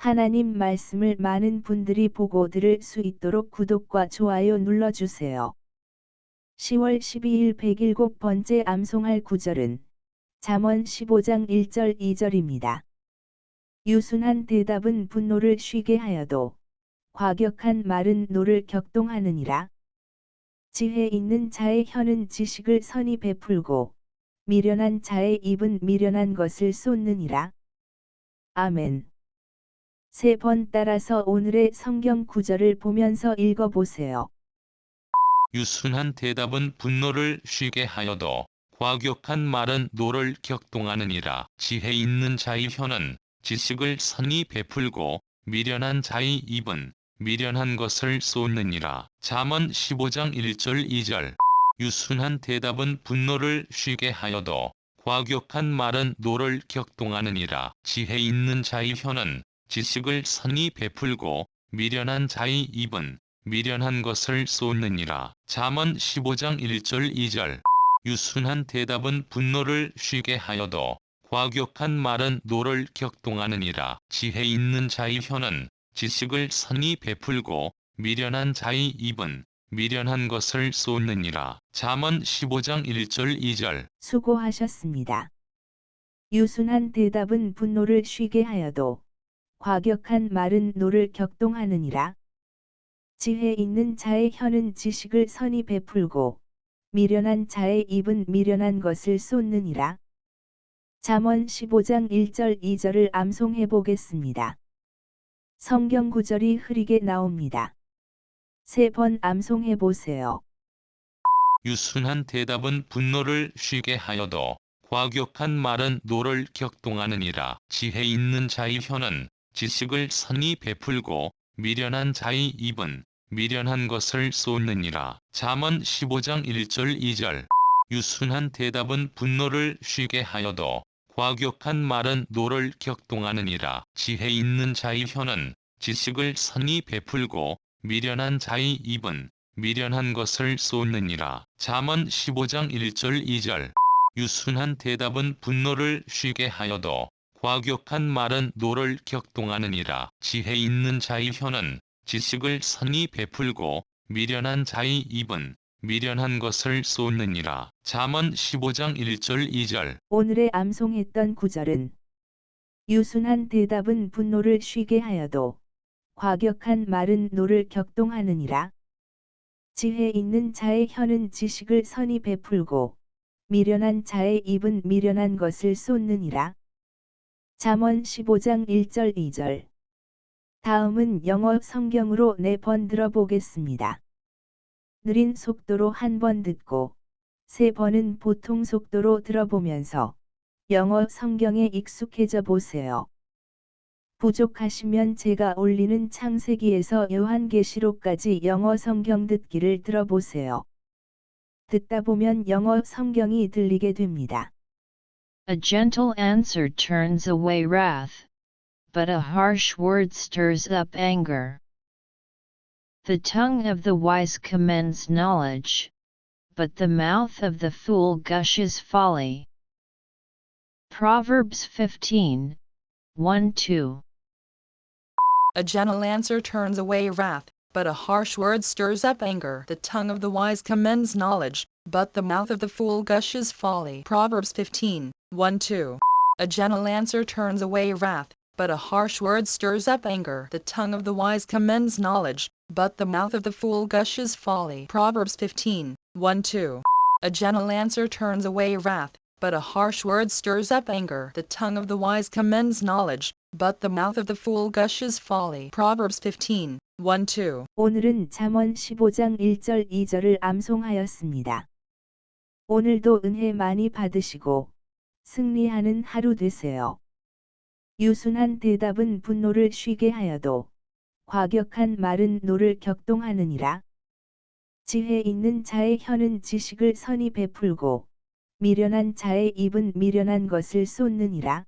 하나님 말씀을 많은 분들이 보고 들을 수 있도록 구독과 좋아요 눌러주세요. 10월 12일 107번째 암송할 구절은 잠언 15장 1절 2절입니다. 유순한 대답은 분노를 쉬게 하여도 과격한 말은 노를 격동하느니라. 지혜 있는 자의 혀는 지식을 선히 베풀고 미련한 자의 입은 미련한 것을 쏟느니라. 아멘. 세 번 따라서 오늘의 성경 구절을 보면서 읽어보세요. 유순한 대답은 분노를 쉬게 하여도 과격한 말은 노를 격동하느니라. 지혜 있는 자의 혀는 지식을 선히 베풀고 미련한 자의 입은 미련한 것을 쏟느니라. 잠언 15장 1절 2절 유순한 대답은 분노를 쉬게 하여도 과격한 말은 노를 격동하느니라. 지혜 있는 자의 혀는 지식을 선히 베풀고 미련한 자의 입은 미련한 것을 쏟느니라. 잠언 15장 1절 2절 유순한 대답은 분노를 쉬게 하여도 과격한 말은 노를 격동하느니라. 지혜 있는 자의 혀는 지식을 선히 베풀고 미련한 자의 입은 미련한 것을 쏟느니라. 잠언 15장 1절 2절 수고하셨습니다. 유순한 대답은 분노를 쉬게 하여도 과격한 말은 노를 격동하느니라. 지혜 있는 자의 혀는 지식을 선히 베풀고 미련한 자의 입은 미련한 것을 쏟느니라. 잠언 15장 1절 2절을 암송해 보겠습니다. 성경 구절이 흐리게 나옵니다. 세 번 암송해 보세요. 유순한 대답은 분노를 쉬게 하여도 과격한 말은 노를 격동하느니라. 지혜 있는 자의 혀는 지식을 선히 베풀고 미련한 자의 입은 미련한 것을 쏟느니라. 잠언 15장 1절 2절 유순한 대답은 분노를 쉬게 하여도 과격한 말은 노를 격동하느니라. 지혜 있는 자의 혀는 지식을 선히 베풀고 미련한 자의 입은 미련한 것을 쏟느니라. 잠언 15장 1절 2절 유순한 대답은 분노를 쉬게 하여도 과격한 말은 노를 격동하느니라. 지혜 있는 자의 혀는 지식을 선히 베풀고 미련한 자의 입은 미련한 것을 쏟느니라. 잠언 15장 1절 2절 오늘의 암송했던 구절은 유순한 대답은 분노를 쉬게 하여도 과격한 말은 노를 격동하느니라. 지혜 있는 자의 혀는 지식을 선히 베풀고 미련한 자의 입은 미련한 것을 쏟느니라. 잠언 15장 1절 2절 다음은 영어 성경으로 네 번 들어보겠습니다. 느린 속도로 한 번 듣고 세 번은 보통 속도로 들어보면서 영어 성경에 익숙해져 보세요. 부족하시면 제가 올리는 창세기에서 요한계시록까지 영어 성경 듣기를 들어보세요. 듣다 보면 영어 성경이 들리게 됩니다. A gentle answer turns away wrath, but a harsh word stirs up anger. The tongue of the wise commends knowledge, but the mouth of the fool gushes folly. Proverbs 15 1 2 A gentle answer turns away wrath, but a harsh word stirs up anger. The tongue of the wise commends knowledge, but the mouth of the fool gushes folly. Proverbs 15, 1 2. A gentle answer turns away wrath, but a harsh word stirs up anger. The tongue of the wise commends knowledge, but the mouth of the fool gushes folly. Proverbs 15, 1 2. A gentle answer turns away wrath, but a harsh word stirs up anger. The tongue of the wise commends knowledge, but the mouth of the fool gushes folly. Proverbs 15, 1 2. 오늘은 잠언 15장 1절 2절을 암송하였습니다. 오늘도 은혜 많이 받으시고 승리하는 하루 되세요. 유순한 대답은 분노를 쉬게 하여도 과격한 말은 노를 격동하느니라. 지혜 있는 자의 혀는 지식을 선히 베풀고 미련한 자의 입은 미련한 것을 쏟느니라.